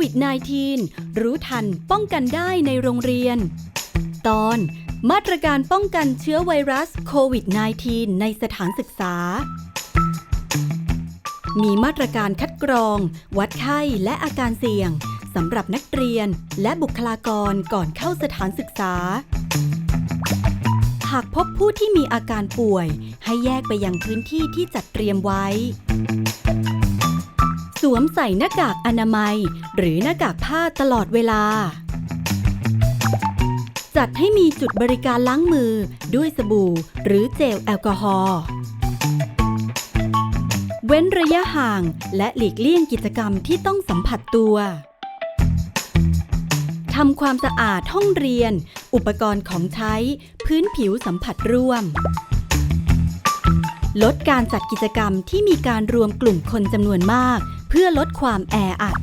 วิด -19 รู้ทันป้องกันได้ในโรงเรียน ตอน มาตรการป้องกันเชื้อไวรัสโควิด -19 ในสถานศึกษา มีมาตรการคัดกรอง วัดไข้และอาการเสี่ยงสำหรับนักเรียนและบุคลากรก่อนเข้าสถานศึกษา หากพบผู้ที่มีอาการป่วย ให้แยกไปยังพื้นที่ที่จัดเตรียมไว้ วมใส่หน้ากากอนามัย หรือหน้ากากผ้าตลอดเวลา จัดให้มีจุดบริการล้างมือด้วยสบู่หรือเจลแอลกอฮอล์เว้นระยะห่างและหลีกเลี่ยงกิจกรรมที่ต้องสัมผัสตัวทำความสะอาดห้องเรียน อุปกรณ์ของใช้ พื้นผิวสัมผัสร่วม ลดการจัดกิจกรรมที่มีการรวมกลุ่มคนจำนวนมาก เพื่อลดความแออัด